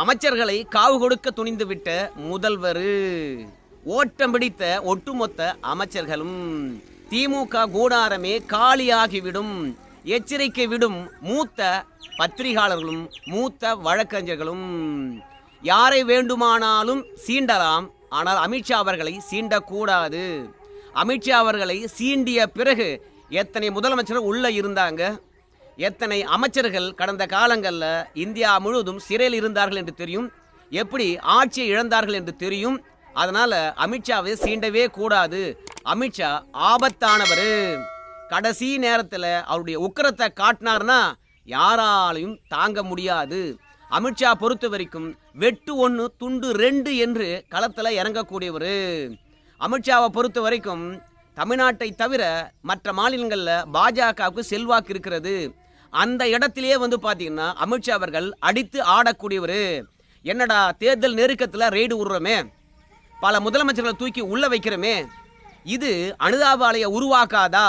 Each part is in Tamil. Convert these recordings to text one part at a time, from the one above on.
அமைச்சர்களை காவு கொடுக்க துணிந்து விட்ட முதல்வர். ஓட்டம் பிடித்த ஒட்டுமொத்த அமைச்சர்களும் திமுக கூடாரமே காலியாகிவிடும். எச்சரிக்கை விடும் மூத்த பத்திரிகையாளர்களும் மூத்த வழக்கறிஞர்களும். யாரை வேண்டுமானாலும் சீண்டலாம் ஆனால் அமித்ஷா அவர்களை சீண்டக்கூடாது. அமித்ஷா அவர்களை சீண்டிய பிறகு எத்தனை முதலமைச்சர் உள்ளே இருந்தாங்க? எத்தனை அமைச்சர்கள் கடந்த காலங்களில் இந்தியா முழுவதும் சிறையில் இருந்தார்கள் என்று தெரியும்? எப்படி ஆட்சியை இழந்தார்கள் என்று தெரியும்? அதனால் அமித்ஷாவை சீண்டவே கூடாது. அமித்ஷா ஆபத்தானவர். கடைசி நேரத்தில் அவருடைய உக்கிரத்தை காட்டினார்னா யாராலையும் தாங்க முடியாது. அமித்ஷா பொறுத்த வரைக்கும் வெட்டு ஒன்று துண்டு ரெண்டு என்று களத்தில் இறங்கக்கூடியவர். அமித்ஷாவை பொறுத்த வரைக்கும் தமிழ்நாட்டை தவிர மற்ற மாநிலங்களில் பாஜகவுக்கு செல்வாக்கு இருக்கிறது. அந்த இடத்திலேயே வந்து பார்த்தீங்கன்னா அமித்ஷா அவர்கள் அடித்து ஆடக்கூடியவர். என்னடா தேர்தல் நெருக்கத்தில் ரெய்டு விடுறோமே பல முதலமைச்சர்களை தூக்கி உள்ளே வைக்கிறோமே. இது அனுதாபாலய உருவாக்காதா?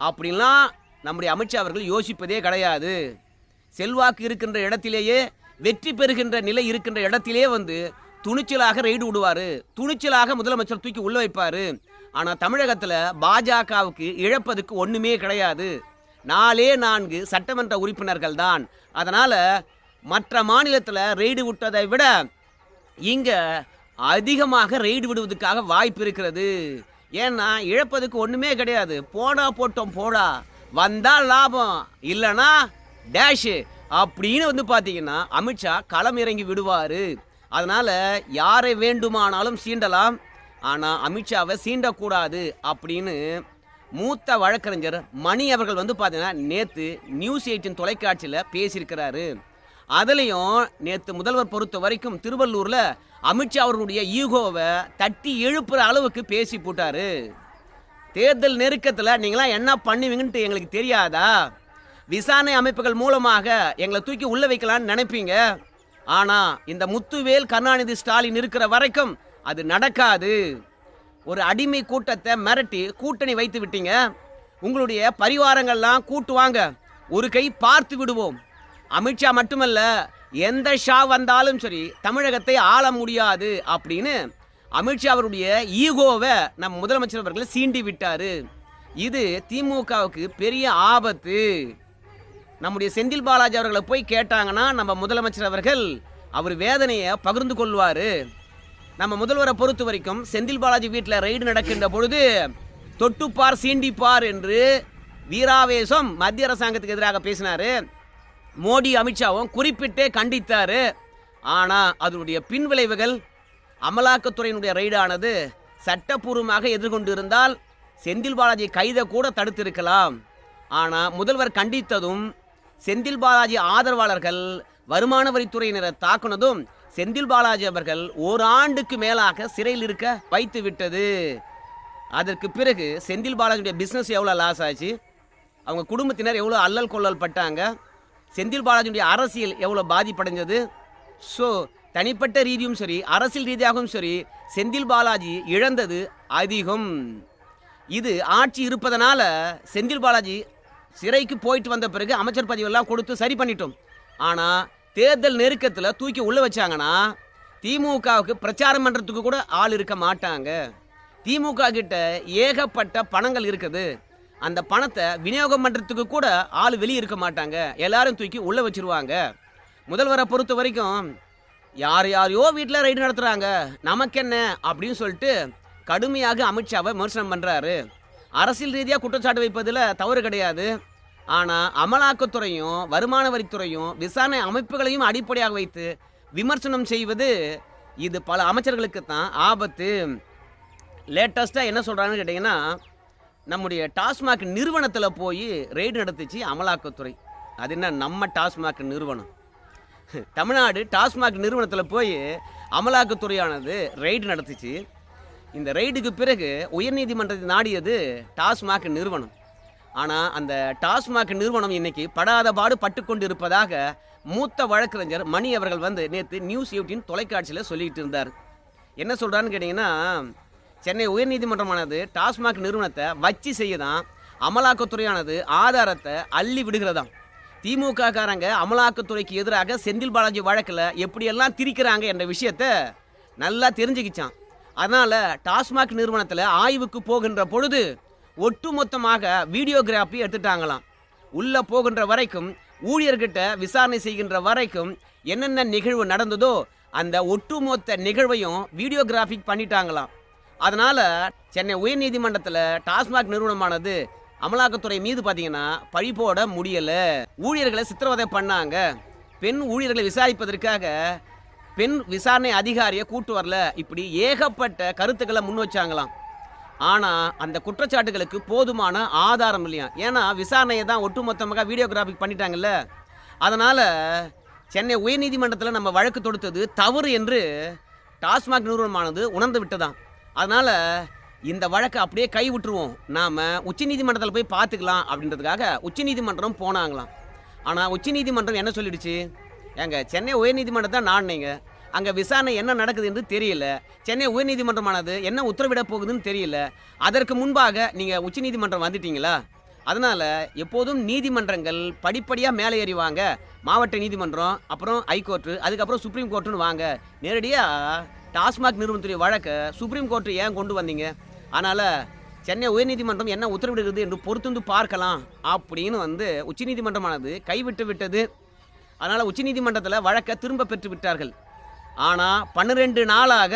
அப்படின்லாம் நம்முடைய அமித்ஷா அவர்கள் யோசிப்பதே கிடையாது. செல்வாக்கு இருக்கின்ற இடத்திலேயே வெற்றி பெறுகின்ற நிலை இருக்கின்ற இடத்திலே வந்து துணிச்சலாக ரெய்டு விடுவார். துணிச்சலாக முதலமைச்சர் தூக்கி உள்ள வைப்பார். ஆனால் தமிழகத்தில் பாஜகவுக்கு இழப்பதுக்கு ஒன்றுமே கிடையாது. நாலே நான்கு சட்டமன்ற உறுப்பினர்கள் தான் அதனால் மற்ற மாநிலத்தில் ரெய்டு விட்டதை விட இங்கே அதிகமாக ரெய்டு விடுவதற்காக வாய்ப்பு இருக்கிறது. ஏன்னா இழப்பதுக்கு ஒன்றுமே கிடையாது. போடா போட்டோம் போடா. வந்தால் லாபம் இல்லைனா டேஷு அப்படின்னு வந்து பார்த்தீங்கன்னா அமித்ஷா களம் இறங்கி விடுவார். அதனால் யாரை வேண்டுமானாலும் சீண்டலாம். ஆனால் அமித்ஷாவை சீண்டக்கூடாது அப்படின்னு மூத்த வழக்கறிஞர் மணி அவர்கள் வந்து பார்த்தீங்கன்னா நேற்று நியூஸ் எயிட்டின் தொலைக்காட்சியில் பேசியிருக்கிறாரு. அதுலேயும் நேற்று முதல்வர் பொறுத்த வரைக்கும் திருவள்ளூரில் அமித்ஷா அவர்களுடைய ஈகோவை தட்டி எழுப்புற அளவுக்கு பேசி போட்டார். தேர்தல் நெருக்கத்தில் நீங்களாம் என்ன பண்ணுவீங்கன்ட்டு எங்களுக்கு தெரியாதா? விசாரணை அமைப்புகள் மூலமாக எங்களை தூக்கி உள்ளே வைக்கலாம்னு நினைப்பீங்க. ஆனால் இந்த முத்துவேல் கருணாநிதி ஸ்டாலின் இருக்கிற வரைக்கும் அது நடக்காது. ஒரு அடிமை கூட்டத்தை மிரட்டி கூட்டணி வைத்து விட்டீங்க. உங்களுடைய பரிவாரங்கள்லாம் கூட்டுவாங்க ஒரு கை பார்த்து விடுவோம். அமித்ஷா மட்டுமல்ல எந்த ஷா வந்தாலும் சரி தமிழகத்தை ஆள முடியாது அப்படின்னு அமித்ஷா அவருடைய ஈகோவை நம் முதலமைச்சர் அவர்கள் சீண்டி விட்டார். இது திமுகவுக்கு பெரிய ஆபத்து. நம்முடைய செந்தில் பாலாஜி அவர்களை போய் கேட்டாங்கன்னா நம்ம முதலமைச்சர் அவர்கள் அவர் வேதனையை பகிர்ந்து கொள்வார். நம்ம முதல்வரை பொறுத்த வரைக்கும் செந்தில் பாலாஜி வீட்டில் ரைடு நடக்கின்ற பொழுது தொட்டுப்பார் சீண்டிப்பார் என்று வீராவேசம் மத்திய அரசாங்கத்துக்கு எதிராக பேசினார். மோடி அமித்ஷாவும் குறிப்பிட்டே கண்டித்தார். ஆனால் அதனுடைய பின்விளைவுகள் அமலாக்கத்துறையினுடைய ரைடானது சட்டப்பூர்வமாக எதிர்கொண்டு இருந்தால் செந்தில் பாலாஜி கைதை கூட தடுத்திருக்கலாம். ஆனால் முதல்வர் கண்டித்ததும் செந்தில் பாலாஜி ஆதரவாளர்கள் வருமான வரித்துறையினரை தாக்குனதும் செந்தில் பாலாஜி அவர்கள் ஓராண்டுக்கு மேலாக சிறையில் இருக்க வைத்து விட்டது. அதற்கு பிறகு செந்தில் பாலாஜியுடைய பிஸ்னஸ் எவ்வளோ லாஸ் ஆச்சு? அவங்க குடும்பத்தினர் எவ்வளோ அல்லல் கொள்ளல் பட்டாங்க? செந்தில் பாலாஜியுடைய அரசியல் எவ்வளோ பாதிப்படைஞ்சது? ஸோ தனிப்பட்ட ரீதியும் சரி அரசியல் ரீதியாகவும் சரி செந்தில் பாலாஜி இழந்தது அதிகம். இது ஆட்சி இருப்பதனால செந்தில் பாலாஜி சிறைக்கு போயிட்டு வந்த பிறகு அமைச்சர் பதவியெல்லாம் கொடுத்து சரி பண்ணிட்டோம். ஆனால் தேர்தல் நெருக்கத்தில் தூக்கி உள்ள வச்சாங்கன்னா திமுகவுக்கு பிரச்சாரம் பண்ணுறதுக்கு கூட ஆள் இருக்க மாட்டாங்க. திமுக கிட்ட ஏகப்பட்ட பணங்கள் இருக்குது. அந்த பணத்தை விநியோகம் பண்ணுறதுக்கு கூட ஆள் வெளியே இருக்க மாட்டாங்க. எல்லாரும் தூக்கி உள்ளே வச்சிருவாங்க. முதல்வரை பொறுத்த வரைக்கும் யார் யாரையோ வீட்டில் ரைடு நடத்துகிறாங்க நமக்கு என்ன அப்படின்னு சொல்லிட்டு கடுமையாக அமித்ஷாவை விமர்சனம் பண்ணுறாரு அரசியல் ரீதியாக குற்றச்சாட்டு வைப்பதில் தவறு கிடையாது. ஆனால் அமலாக்கத்துறையும் வருமான வரித்துறையும் விசாரணை அமைப்புகளையும் அடிப்படையாக வைத்து விமர்சனம் செய்வது இது பல அமைச்சர்களுக்கு தான் ஆபத்து. லேட்டஸ்ட்டாக என்ன சொல்கிறாங்கன்னு கேட்டிங்கன்னா நம்முடைய டாஸ்மாக் நிறுவனத்தில் போய் ரெய்டு நடத்துச்சு அமலாக்கத்துறை. அது என்ன நம்ம டாஸ்மாக் நிறுவனம்? தமிழ்நாடு டாஸ்மாக் நிறுவனத்தில் போய் அமலாக்கத்துறையானது ரெய்டு நடத்துச்சு. இந்த ரெய்டுக்கு பிறகு உயர்நீதிமன்றத்தை நாடியது டாஸ்மாக் நிறுவனம். ஆனால் அந்த டாஸ்மாக் நிறுவனம் இன்னைக்கு படாத பாடு பட்டு கொண்டு இருப்பதாக மூத்த வழக்கறிஞர் மணி அவர்கள் வந்து நேற்று நியூஸ் எயிட்டின் தொலைக்காட்சியில் சொல்லிட்டு இருந்தார். என்ன சொல்கிறான்னு கேட்டிங்கன்னா சென்னை உயர்நீதிமன்றமானது டாஸ்மாக் நிறுவனத்தை வச்சு செய்ய தான் அமலாக்கத்துறையானது ஆதாரத்தை அள்ளி விடுகிறதாம். திமுக காரங்க அமலாக்கத்துறைக்கு எதிராக செந்தில் பாலாஜி வழக்கில் எப்படியெல்லாம் திரிக்கிறாங்க என்ற விஷயத்த நல்லா தெரிஞ்சுக்கிச்சான் அதனால் டாஸ்மாக் நிறுவனத்தில் ஆய்வுக்கு போகின்ற பொழுது ஒட்டுமொத்தமாக வீடியோகிராஃபி எடுத்துட்டாங்களாம். உள்ளே போகின்ற வரைக்கும் ஊழியர்கிட்ட விசாரணை செய்கின்ற வரைக்கும் என்னென்ன நிகழ்வு நடந்ததோ அந்த ஒட்டுமொத்த நிகழ்வையும் வீடியோகிராஃபிக் பண்ணிட்டாங்களாம். அதனால் சென்னை உயர்நீதிமன்றத்தில் டாஸ்மாக் நிறுவனமானது அமலாக்கத்துறை மீது பார்த்தீங்கன்னா பழி போட ஊழியர்களை சித்திரவதை பண்ணாங்க. பெண் ஊழியர்களை விசாரிப்பதற்காக பெண் விசாரணை அதிகாரியை கூட்டு வரல. இப்படி ஏகப்பட்ட கருத்துக்களை முன் வச்சாங்களாம். ஆனால் அந்த குற்றச்சாட்டுகளுக்கு போதுமான ஆதாரம் இல்லையா? ஏன்னா விசாரணையை தான் ஒட்டுமொத்தமாக வீடியோகிராஃபிக் பண்ணிட்டாங்கல்ல. அதனால் சென்னை உயர்நீதிமன்றத்தில் நம்ம வழக்கு தொடுத்தது தவறு என்று டாஸ்மாக் நிறுவனமானது உணர்ந்து விட்டதான் அதனால் இந்த வழக்கை அப்படியே கை விட்டுருவோம். நாம் உச்சநீதிமன்றத்தில் போய் பார்த்துக்கலாம் அப்படின்றதுக்காக உச்சநீதிமன்றம் போனாங்களாம். ஆனால் உச்சநீதிமன்றம் என்ன சொல்லிடுச்சு? ஏங்க சென்னை உயர்நீதிமன்றத்தை நாடினீங்க. அங்கே விசாரணை என்ன நடக்குது என்று தெரியல. சென்னை உயர்நீதிமன்றமானது என்ன உத்தரவிட போகுதுன்னு தெரியல. அதற்கு முன்பாக நீங்கள் உச்சநீதிமன்றம் வந்துட்டீங்களா? அதனால் எப்போதும் நீதிமன்றங்கள் படிப்படியாக மேலே ஏறிவாங்க மாவட்ட நீதிமன்றம் அப்புறம் ஹைகோர்ட்டு அதுக்கப்புறம் சுப்ரீம் கோர்ட்டுன்னு வாங்க. நேரடியாக டாஸ்மாக் நிறுவனத்துடைய வழக்கை சுப்ரீம் கோர்ட்டு ஏன் கொண்டு வந்தீங்க? அதனால் சென்னை உயர்நீதிமன்றம் என்ன உத்தரவிடுகிறது என்று பொறுத்துந்து பார்க்கலாம் அப்படின்னு வந்து உச்சநீதிமன்றமானது கைவிட்டு விட்டது. அதனால் உச்சநீதிமன்றத்தில் வழக்கை திரும்ப பெற்று விட்டார்கள். ஆனால் பன்னிரெண்டு நாளாக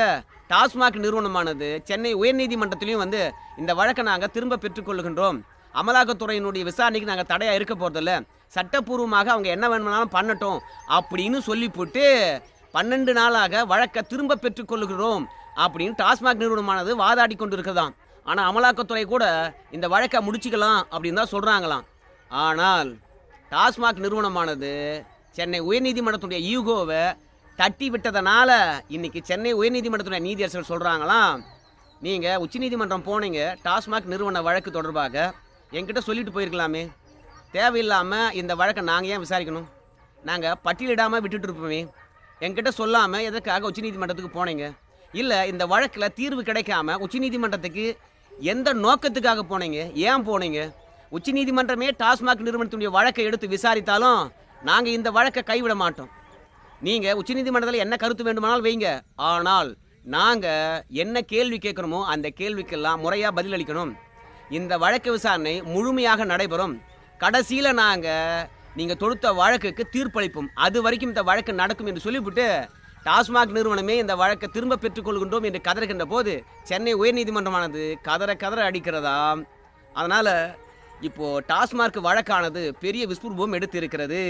டாஸ்மாக் நிறுவனமானது சென்னை உயர்நீதிமன்றத்திலையும் வந்து இந்த வழக்கை நாங்கள் திரும்ப பெற்றுக்கொள்கின்றோம் அமலாக்கத்துறையினுடைய விசாரணைக்கு நாங்கள் தடையாக இருக்க போகிறதில்ல சட்டப்பூர்வமாக அவங்க என்ன வேணுமானாலும் பண்ணட்டும் அப்படின்னு சொல்லி போட்டு பன்னெண்டு நாளாக வழக்கை திரும்ப பெற்றுக்கொள்கிறோம் அப்படின்னு டாஸ்மாக் நிறுவனமானது வாதாடி கொண்டு இருக்கிறதாம் ஆனால் அமலாக்கத்துறை கூட இந்த வழக்கை முடிச்சுக்கலாம் அப்படின்னு தான் சொல்கிறாங்களாம் ஆனால் டாஸ்மாக் நிறுவனமானது சென்னை உயர்நீதிமன்றத்துடைய ஈகோவை தட்டி விட்டதனால இன்னைக்கு சென்னை உயர்நீதிமன்றத்துடைய நீதியரசர்கள் சொல்கிறாங்களாம் நீங்கள் உச்சநீதிமன்றம் போனீங்க டாஸ்மாக் நிறுவன வழக்கு தொடர்பாக என்கிட்ட சொல்லிட்டு போயிருக்கலாமே. தேவையில்லாமல் இந்த வழக்கை நாங்கள் ஏன் விசாரிக்கணும்? நாங்கள் பட்டியலிடாமல் விட்டுட்டு இருப்போமே. என்கிட்ட சொல்லாமல் எதற்காக உச்சநீதிமன்றத்துக்கு போனீங்க? இல்லை இந்த வழக்கில் தீர்வு கிடைக்காம உச்சநீதிமன்றத்துக்கு எந்த நோக்கத்துக்காக போனீங்க? ஏன் போனீங்க? உச்சநீதிமன்றமே டாஸ்மாக் நிறுவனத்துடைய வழக்கை எடுத்து விசாரித்தாலும் நாங்கள் இந்த வழக்கை கைவிட மாட்டோம். நீங்கள் உச்சநீதிமன்றத்தில் என்ன கருத்து வேண்டுமானால் வைங்க. ஆனால் நாங்கள் என்ன கேள்வி கேட்குறோமோ அந்த கேள்விக்கெல்லாம் முறையாக பதிலளிக்கணும். இந்த வழக்கு விசாரணை முழுமையாக நடைபெறும். கடைசியில் நாங்கள் நீங்கள் தொடுத்த வழக்குக்கு தீர்ப்பளிப்போம். அது வரைக்கும் இந்த வழக்கு நடக்கும் என்று சொல்லிவிட்டு டாஸ்மாக் நிறுவனமே இந்த வழக்கை திரும்ப பெற்றுக்கொள்கின்றோம் என்று கதறுகின்ற போது சென்னை உயர்நீதிமன்றமானது கதற கதற அடிக்கிறதா? அதனால் இப்போது டாஸ்மார்க் வழக்கானது பெரிய விஸ்வரூபம் எடுத்திருக்கிறது.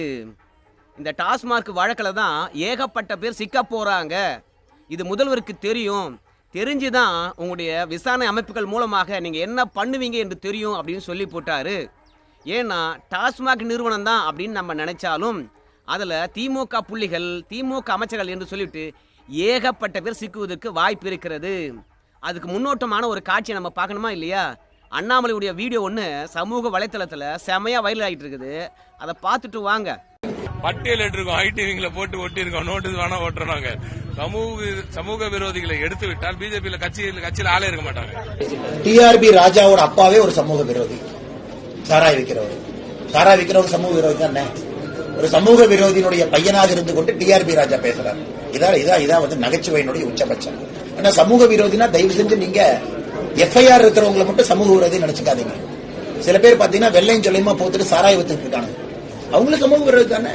இந்த டாஸ்மார்க் வழக்கில் தான் ஏகப்பட்ட பேர் சிக்க போகிறாங்க இது முதல்வருக்கு தெரியும். தெரிஞ்சு தான் உங்களுடைய விசாரணை அமைப்புகள் மூலமாக நீங்கள் என்ன பண்ணுவீங்க என்று தெரியும் அப்படின்னு சொல்லி போட்டார். ஏன்னா டாஸ்மாக் நிறுவனம் தான் அப்படின்னு நம்ம நினச்சாலும் அதில் திமுக புள்ளிகள் திமுக அமைச்சர்கள் என்று சொல்லிட்டு ஏகப்பட்ட பேர் சிக்குவதற்கு வாய்ப்பு இருக்கிறது. அதுக்கு முன்னோட்டமான ஒரு காட்சியை நம்ம பார்க்கணுமா இல்லையா? அண்ணாமலையுடைய வீடியோ ஒன்று சமூக வலைத்தளத்தில் செமையாக வைரல் ஆகிட்டு இருக்குது. அதை பார்த்துட்டு வாங்க. பட்டியல் இருக்கோம் ஐடிவிங்ல போட்டு ஒட்டி இருக்கோம் நோட்டீஸ் வேணா ஓட்டுறோம் நாங்க சமூக சமூக விரோதிகளை எடுத்து விட்டால் பிஜேபியில கட்சியில் கட்சியில் ஆளே இருக்க மாட்டாங்க. டிஆர்பி ராஜாவோட அப்பாவே ஒரு சமூக விரோதி. சாராய் விற்கிறவர் சாராய் விற்கிறவர் சமூக விரோதி தானே? ஒரு சமூக விரோதியினுடைய பையனாக இருந்து கொண்டு டிஆர்பி ராஜா பேசுறார். இதான் இதான் இதான் வந்து நகைச்சுவையினுடைய உச்சபட்சம். ஆனா சமூக விரோதினா தயவு செஞ்சு நீங்க எஃப்ஐஆர் இருக்கிறவங்களை மட்டும் சமூக விரோதி நினைச்சுக்காதீங்க. சில பேர் பாத்தீங்கன்னா வெள்ளையும் சொல்லியமா போத்துட்டு சாராய் வித்துட்டு இருக்காங்க. அவங்களும் சமூக வர்றது தானே?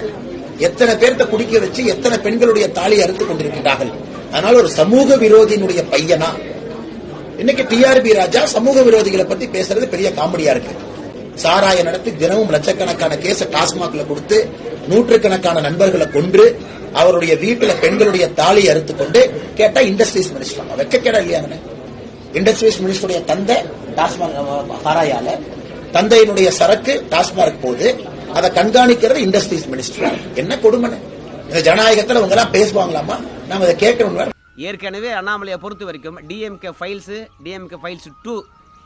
எத்தனை பேர்த்த குடிக்க வச்சு எத்தனை பெண்களுடைய தாலி அறுத்து கொண்டிருக்கிறார்கள் அதனால ஒரு சமூக விரோதியினுடைய பையனா? இன்னைக்கு டிஆர்பி ராஜா சமூக விரோதிகளை பத்தி பேசுறது பெரிய காமெடியா இருக்கு. சாராய நடத்தி தினமும் லட்சக்கணக்கான கேஸ டாஸ்மாக்ல கொடுத்து நூற்றுக்கணக்கான நண்பர்களை கொன்று அவருடைய வீட்டுல பெண்களுடைய தாலி அறுத்து கொண்டு கேட்டா இண்டஸ்ட்ரீஸ் மினிஸ்டர் வெக்க கேடா இல்லையா இண்டஸ்ட்ரீஸ் மினிஸ்டருடைய தந்தை டாஸ்மாக் சாராயால தந்தையினுடைய சரக்கு டாஸ்மாக் போது அதை கண்காணிக்கிறது இண்டஸ்ட்ரீஸ் மினிஸ்டர் என்ன கொடுமை இந்த ஜனநாயகத்தில் அவங்க எல்லாம் பேசுவாங்களாமா நாம அதை கேட்கணும் ஏற்கனவே அண்ணாமலையை பொறுத்த வரைக்கும் DMK files DMK files two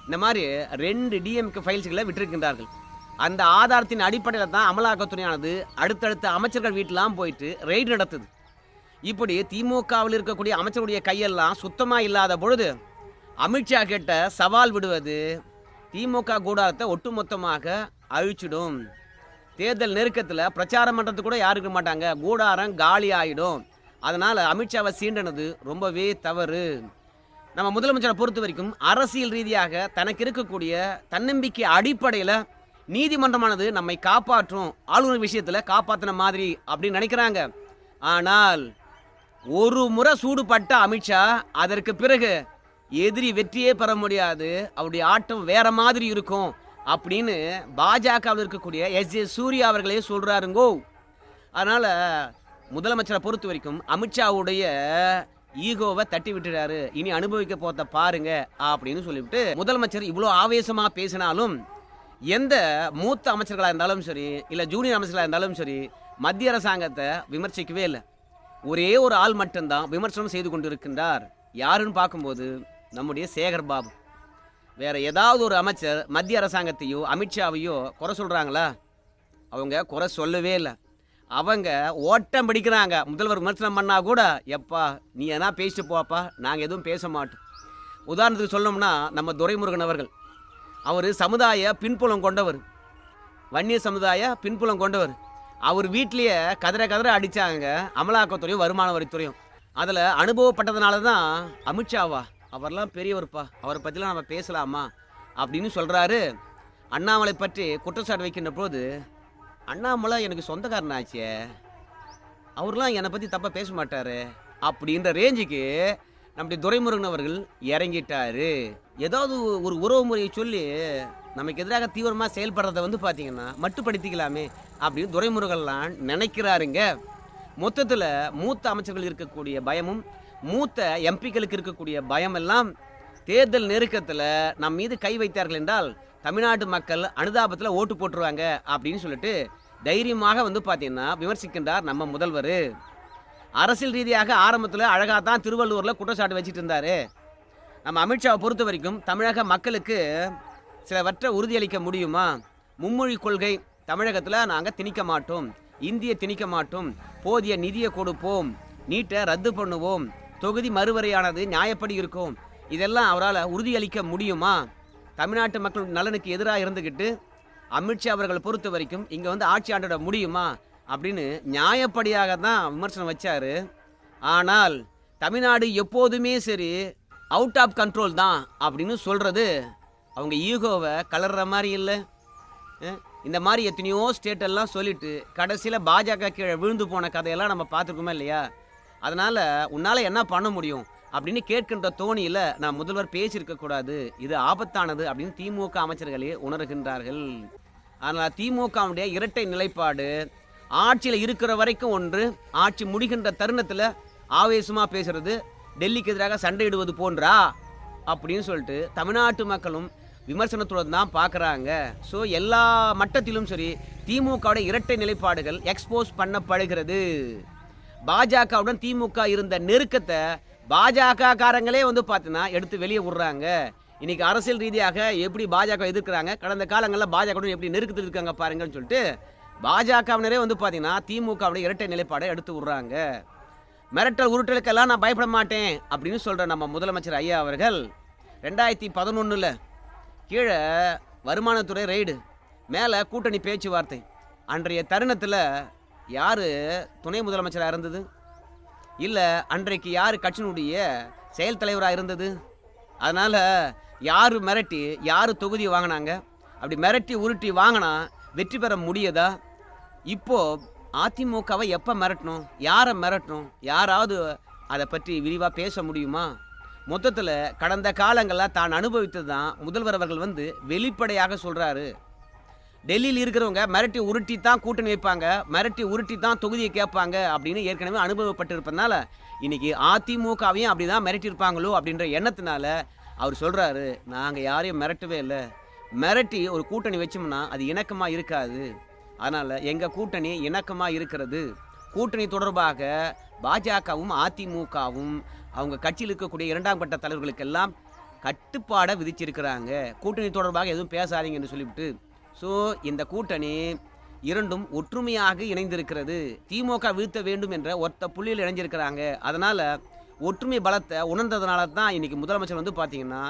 இந்த மாதிரி ரெண்டு டிஎம்கே ஃபைல்ஸுகளை விட்டிருக்கின்றார்கள். அந்த ஆதாரத்தின் அடிப்படையில் தான் அமலாக்கத்துறையானது அடுத்தடுத்த அமைச்சர்கள் வீட்டிலாம் போயிட்டு ரெய்டு நடத்துது. இப்படி திமுகவில் இருக்கக்கூடிய அமைச்சருடைய கையெல்லாம் சுத்தமாக இல்லாத பொழுது அமித்ஷா கிட்ட சவால் விடுவது திமுக கூடாரத்தை ஒட்டுமொத்தமாக அழிச்சிடும். தேர்தல் நெருக்கத்தில் பிரச்சாரம் பண்ணுறது கூட யாரும் இருக்க மாட்டாங்க. கூடாரம் காலி ஆகிடும் அதனால் அமித்ஷாவை சீண்டனது ரொம்பவே தவறு. நம்ம முதலமைச்சரை பொறுத்த வரைக்கும் அரசியல் ரீதியாக தனக்கு இருக்கக்கூடிய தன்னம்பிக்கை அடிப்படையில் நீதிமன்றமானது நம்மை காப்பாற்றும். ஆளுநர் விஷயத்தில் காப்பாற்றின மாதிரி அப்படின்னு நினைக்கிறாங்க. ஆனால் ஒரு முறை சூடுபட்ட அமித்ஷா அதற்கு பிறகு எதிரி வெற்றியே பெற முடியாது. அவருடைய ஆட்டம் வேற மாதிரி இருக்கும். அப்படின்னு பாஜகவில் இருக்கக்கூடிய எஸ் ஜே சூர்யா அவர்களே சொல்கிறாருங்கோ அதனால் முதலமைச்சரை பொறுத்த வரைக்கும் அமித்ஷாவுடைய ஈகோவை தட்டி விட்டுறாரு. இனி அனுபவிக்க போத்த பாருங்க அப்படின்னு சொல்லிவிட்டு முதலமைச்சர் இவ்வளோ ஆவேசமாக பேசினாலும் எந்த மூத்த அமைச்சர்களாக இருந்தாலும் சரி இல்லை ஜூனியர் அமைச்சர்களாக இருந்தாலும் சரி மத்திய அரசாங்கத்தை விமர்சிக்கவே இல்லை. ஒரே ஒரு ஆள் மட்டும்தான் விமர்சனம் செய்து கொண்டிருக்கின்றார். யாருன்னு பார்க்கும்போது நம்முடைய சேகர் பாபு. வேற ஏதாவது ஒரு அமைச்சர் மத்திய அரசாங்கத்தையோ அமித்ஷாவையோ குறை சொல்கிறாங்களா அவங்க குறை சொல்லவே இல்லை. அவங்க ஓட்டம் பிடிக்கிறாங்க. முதல்வர் விமர்சனம் பண்ணால் கூட எப்பா நீ எதனா பேசிட்டு போப்பா நாங்கள் எதுவும் பேச மாட்டோம். உதாரணத்துக்கு சொல்லணும்னா நம்ம துரைமுருகன் அவர்கள். அவர் சமுதாய பின்புலம் கொண்டவர். வன்னிய சமுதாய பின்புலம் கொண்டவர். அவர் வீட்லேயே கதற கதற அடித்தாங்க அமலாக்கத்துறையும் வருமான வரித்துறையும். அதில் அனுபவப்பட்டதுனால தான் அமித்ஷாவா அவர்லாம் பெரியவர்ப்பா அவரை பற்றிலாம் நம்ம பேசலாமா? அப்படின்னு சொல்கிறாரு அண்ணாமலை பற்றி குற்றச்சாட்டு வைக்கின்ற போது அண்ணாமலை எனக்கு சொந்தக்காரனாச்சே அவர்லாம் என்னை பற்றி தப்பாக பேச மாட்டார். அப்படின்ற ரேஞ்சுக்கு நம்முடைய துரைமுருகன் அவர்கள் இறங்கிட்டார். ஏதாவது ஒரு உறவு முறையை சொல்லி நமக்கு எதிராக தீவிரமாக செயல்படுறத வந்து பார்த்தீங்கன்னா மட்டுப்படுத்திக்கலாமே அப்படின்னு துரைமுருகன்லாம் நினைக்கிறாருங்க. மொத்தத்தில் மூத்த அமைச்சர்கள் இருக்கக்கூடிய பயமும் மூத்த எம்பிக்களுக்கு இருக்கக்கூடிய பயம் எல்லாம் தேர்தல் நெருக்கத்தில் நம் மீது கை வைத்தார்கள் என்றால் தமிழ்நாட்டு மக்கள் அனுதாபத்தில் ஓட்டு போட்டுருவாங்க அப்படின்னு சொல்லிட்டு தைரியமாக வந்து பார்த்தீங்கன்னா விமர்சிக்கின்றார் நம்ம முதல்வர். அரசியல் ரீதியாக ஆரம்பத்தில் அழகாக தான் திருவள்ளூரில் குற்றச்சாட்டு வச்சுட்டு இருந்தாரு. நம்ம அமித்ஷாவை பொறுத்த வரைக்கும் தமிழக மக்களுக்கு சிலவற்றை உறுதியளிக்க முடியுமா? மும்மொழி கொள்கை தமிழகத்தில் நாங்கள் திணிக்க மாட்டோம். இந்திய திணிக்க மாட்டோம். போதிய நிதியை கொடுப்போம். நீட்டை ரத்து பண்ணுவோம். தொகுதி மறுவரையானது நியாயப்படி இருக்கும். இதெல்லாம் அவரால் உறுதியளிக்க முடியுமா? தமிழ்நாட்டு மக்கள் நலனுக்கு எதிராக இருந்துக்கிட்டு அமித்ஷா அவர்களை பொறுத்த வரைக்கும் இங்கே வந்து ஆட்சி ஆண்டிட முடியுமா? அப்படின்னு நியாயப்படியாக தான் விமர்சனம் வச்சார். ஆனால் தமிழ்நாடு எப்போதுமே சரி அவுட் ஆஃப் கண்ட்ரோல் தான் அப்படின்னு சொல்கிறது அவங்க ஈகோவை கலர்ற மாதிரி இல்லை. இந்த மாதிரி எத்தனையோ ஸ்டேட்டெல்லாம் சொல்லிவிட்டு சொல்லிட்டு கடைசியில் பாஜக கீழே விழுந்து போன கதையெல்லாம் நம்ம பார்த்துருக்கோமா இல்லையா? அதனால் உன்னால் என்ன பண்ண முடியும் அப்படின்னு கேட்கின்ற தோணியில் நான் முதல்வர் பேசியிருக்கக்கூடாது இது ஆபத்தானது அப்படின்னு திமுக அமைச்சர்களே உணர்கின்றார்கள். ஆனால் திமுகவுடைய இரட்டை நிலைப்பாடு ஆட்சியில் இருக்கிற வரைக்கும் ஒன்று ஆட்சி முடிகின்ற தருணத்தில் ஆவேசமாக பேசுறது டெல்லிக்கு எதிராக சண்டையிடுவது போன்றா? அப்படின்னு சொல்லிட்டு தமிழ்நாட்டு மக்களும் விமர்சனத்துடன் தான் பார்க்குறாங்க ஸோ எல்லா மட்டத்திலும் சரி திமுகவுடைய இரட்டை நிலைப்பாடுகள் எக்ஸ்போஸ் பண்ணப்படுகிறது. பாஜகவுடன் திமுக இருந்த நெருக்கத்தை பாஜக காரங்களே வந்து பார்த்தீங்கன்னா எடுத்து வெளியே விடுறாங்க. இன்னைக்கு அரசியல் ரீதியாக எப்படி பாஜக எதிர்க்கிறாங்க? கடந்த காலங்களில் பாஜகவுடன் எப்படி நெருக்கத்தில் இருக்காங்க பாருங்கன்னு சொல்லிட்டு பாஜகவினரே வந்து பார்த்தீங்கன்னா திமுகவுடைய இரட்டை நிலைப்பாடை எடுத்து விடுறாங்க. மிரட்டல் உருட்டலுக்கெல்லாம் நான் பயப்பட மாட்டேன் அப்படின்னு சொல்கிற நம்ம முதலமைச்சர் ஐயா அவர்கள் ரெண்டாயிரத்தி பதினொன்றில் கீழே வருமானத்துறை ரெய்டு மேலே கூட்டணி பேச்சுவார்த்தை. அன்றைய தருணத்தில் யார் துணை முதலமைச்சராக இருந்தது? இல்லை அன்றைக்கு யார் கட்சியினுடைய செயல் தலைவராக இருந்தது? அதனால் யார் மிரட்டி யார் தொகுதி வாங்கினாங்க? அப்படி மிரட்டி உருட்டி வாங்கினா வெற்றி பெற முடியதா? இப்போது அதிமுகவை எப்போ மிரட்டணும்? யாரை மிரட்டணும்? யாராவது அதை பற்றி விரிவாக பேச முடியுமா? மொத்தத்தில் கடந்த காலங்களில் தான் அனுபவித்தது தான் முதல்வர் அவர்கள் வந்து வெளிப்படையாக சொல்கிறாரு டெல்லியில் இருக்கிறவங்க மிரட்டி உருட்டி தான் கூட்டணி வைப்பாங்க மிரட்டி உருட்டி தான் தொகுதியை கேட்பாங்க அப்படின்னு ஏற்கனவே அனுபவப்பட்டிருப்பதனால இன்னைக்கு அதிமுகவையும் அப்படி தான் மிரட்டியிருப்பாங்களோ அப்படின்ற எண்ணத்தினால அவர் சொல்கிறாரு நாங்கள் யாரையும் மிரட்டவே இல்லை. மிரட்டி ஒரு கூட்டணி வச்சோம்னா அது இணக்கமாக இருக்காது. அதனால் எங்கள் கூட்டணி இணக்கமாக இருக்கிறது. கூட்டணி தொடர்பாக பாஜகவும் அதிமுகவும் அவங்க கட்சியில் இருக்கக்கூடிய இரண்டாம் கட்ட தலைவர்களுக்கெல்லாம் கட்டுப்பாடை விதிச்சிருக்கிறாங்க. கூட்டணி தொடர்பாக எதுவும் பேசாதீங்கன்னு சொல்லிவிட்டு ஸோ இந்த கூட்டணி இரண்டும் ஒற்றுமையாக இணைந்திருக்கிறது. திமுக வீழ்த்த வேண்டும் என்ற ஒத்த புள்ளியில் இணைஞ்சிருக்கிறாங்க. அதனால் ஒற்றுமை பலத்தை உணர்ந்ததுனால தான் இன்றைக்கி முதலமைச்சர் வந்து பார்த்தீங்கன்னா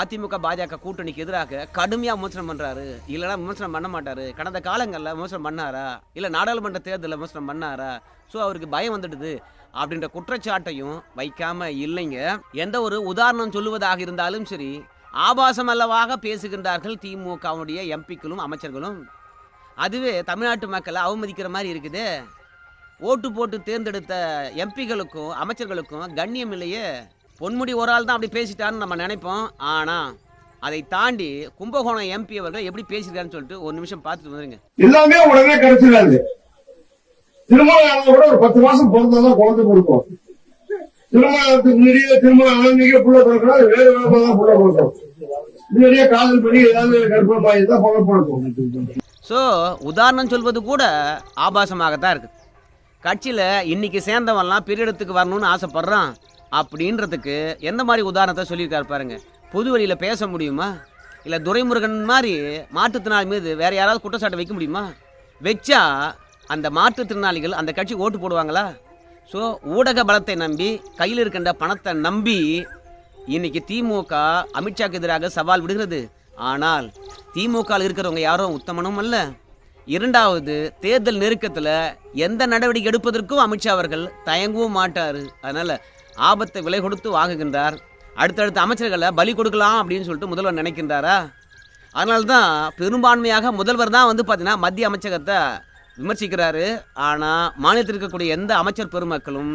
அதிமுக பாஜக கூட்டணிக்கு எதிராக கடுமையாக விமர்சனம் பண்ணுறாரு இல்லைன்னா விமர்சனம் பண்ண மாட்டார். கடந்த காலங்களில் விமர்சனம் பண்ணாரா? இல்லை நாடாளுமன்ற தேர்தலில் விமர்சனம் பண்ணாரா? ஸோ அவருக்கு பயம் வந்துடுது. அப்படின்ற குற்றச்சாட்டையும் வைக்காமல் இல்லைங்க. எந்த ஒரு உதாரணம் சொல்லுவதாக இருந்தாலும் சரி ஆபாசம் அல்லவாக பேசுகின்றார்கள் திமுகவுடைய எம்பிக்களும் அமைச்சர்களும். அதுவே தமிழ்நாட்டு மக்களை அவமதிக்கிற மாதிரி இருக்குது. ஓட்டு போட்டு தேர்ந்தெடுத்த எம்பிகளுக்கும் அமைச்சர்களுக்கும் கண்ணியம் இல்லையே. பொன்முடி ஒரு ஆள் தான் அப்படி பேசிட்டான்னு நம்ம நினைப்போம். ஆனால் அதை தாண்டி கும்பகோணம் எம்பி அவர்கள் எப்படி பேசியிருக்காருன்னு சொல்லிட்டு ஒரு நிமிஷம் பார்த்துட்டு வந்துருங்க. எல்லாமே உடனே கிடைச்சிடாது. திருமணம் கூட ஒரு பத்து மாசம் பிறந்ததான் குழந்தை கொடுக்கும் திருமணத்துக்கு முன்னாடியே திருமணம் ஆனந்தீங்க புள்ள பிறக்கணும் அது வேற தான் புள்ள பிறக்கும். முன்னாடியே காதல் பண்ணி ஏதாவது கர்ப்பமாயி தான் புள்ள பிறக்கும். ஸோ உதாரணம் சொல்வது கூட ஆபாசமாகத்தான் இருக்குது கட்சியில் இன்னைக்கு சேர்ந்தவன்லாம் பெரிய இடத்துக்கு வரணும்னு ஆசைப்படுறான் அப்படின்றதுக்கு எந்த மாதிரி உதாரணத்தை சொல்லியிருக்காரு பாருங்க. பொது வழியில் பேச முடியுமா? இல்லை துரைமுருகன் மாதிரி மாற்றுத்திறனாளி மீது வேற யாராவது குற்றச்சாட்டை வைக்க முடியுமா? வச்சா அந்த மாற்றுத்திறனாளிகள் அந்த கட்சி ஓட்டு போடுவாங்களா? ஸோ ஊடக பலத்தை நம்பி கையில் இருக்கின்ற பணத்தை நம்பி இன்னைக்கு திமுக அமித்ஷாக்கு எதிராக சவால் விடுகிறது. ஆனால் திமுக இருக்கிறவங்க யாரும் உத்தமனும் அல்ல. இரண்டாவது தேர்தல் நெருக்கத்தில் எந்த நடவடிக்கை எடுப்பதற்கும் அமித்ஷா அவர்கள் தயங்கவும் மாட்டார். அதனால் ஆபத்தை விலை கொடுத்து வாங்குகின்றார். அடுத்தடுத்த அமைச்சர்களை பலி கொடுக்கலாம் அப்படின்னு சொல்லிட்டு முதல்வர் நினைக்கின்றாரா? அதனால தான் பெரும்பான்மையாக முதல்வர் தான் வந்து பார்த்தீங்கன்னா மத்திய அமைச்சகத்தை விமர்சிக்கிறாரு. ஆனால் மாநிலத்தில் இருக்கக்கூடிய எந்த அமைச்சர் பெருமக்களும்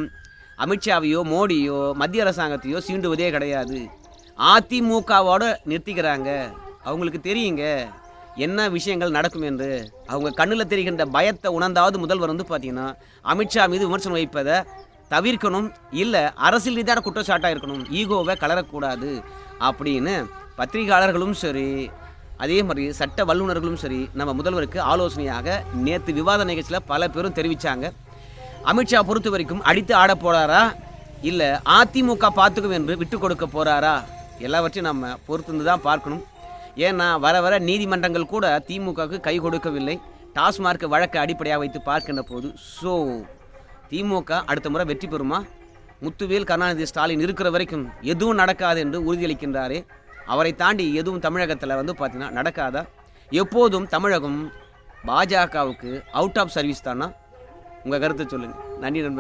அமித்ஷாவையோ மோடியோ மத்திய அரசாங்கத்தையோ சீண்டுவதே கிடையாது. அதிமுகவோடு நிறுத்திக்கிறாங்க. அவங்களுக்கு தெரியுங்க என்ன விஷயங்கள் நடக்கும் என்று. அவங்க கண்ணில் தெரிகின்ற பயத்தை உணர்ந்தாவது முதல்வர் வந்து பார்த்தீங்கன்னா அமித்ஷா மீது விமர்சனம் வைப்பதை தவிர்க்கணும். இல்லை அரசியல் ரீதியான குற்றச்சாட்டாக இருக்கணும். ஈகோவை கலரக்கூடாது. அப்படின்னு பத்திரிகையாளர்களும் சரி அதே மாதிரி சட்ட வல்லுநர்களும் சரி நம்ம முதல்வருக்கு ஆலோசனையாக நேற்று விவாத நிகழ்ச்சியில் பல பேரும் தெரிவித்தாங்க அமித்ஷா பொறுத்த வரைக்கும் அடித்து ஆட போகிறாரா இல்லை அதிமுக பார்த்துக்கும் என்று விட்டு கொடுக்க போகிறாரா எல்லாவற்றையும் நம்ம பொறுத்திருந்து தான் பார்க்கணும். ஏன்னா வர வர நீதிமன்றங்கள் கூட திமுகவுக்கு கை கொடுக்கவில்லை. டாஸ்மார்க் வழக்கை அடிப்படையாக வைத்து பார்க்கின்ற போது ஸோ திமுக அடுத்த முறை வெற்றி பெறுமா? முத்துவேல் கருணாநிதி ஸ்டாலின் இருக்கிற வரைக்கும் எதுவும் நடக்காது என்று உறுதியளிக்கின்றாரே. அவரை தாண்டி எதுவும் தமிழகத்தில் வந்து பார்த்தீங்கன்னா நடக்காதா? எப்போதும் தமிழகம் பாஜகவுக்கு அவுட் ஆஃப் சர்வீஸ் தானா? உங்கள் கருத்தை சொல்லுங்கள் நன்றி நண்பர்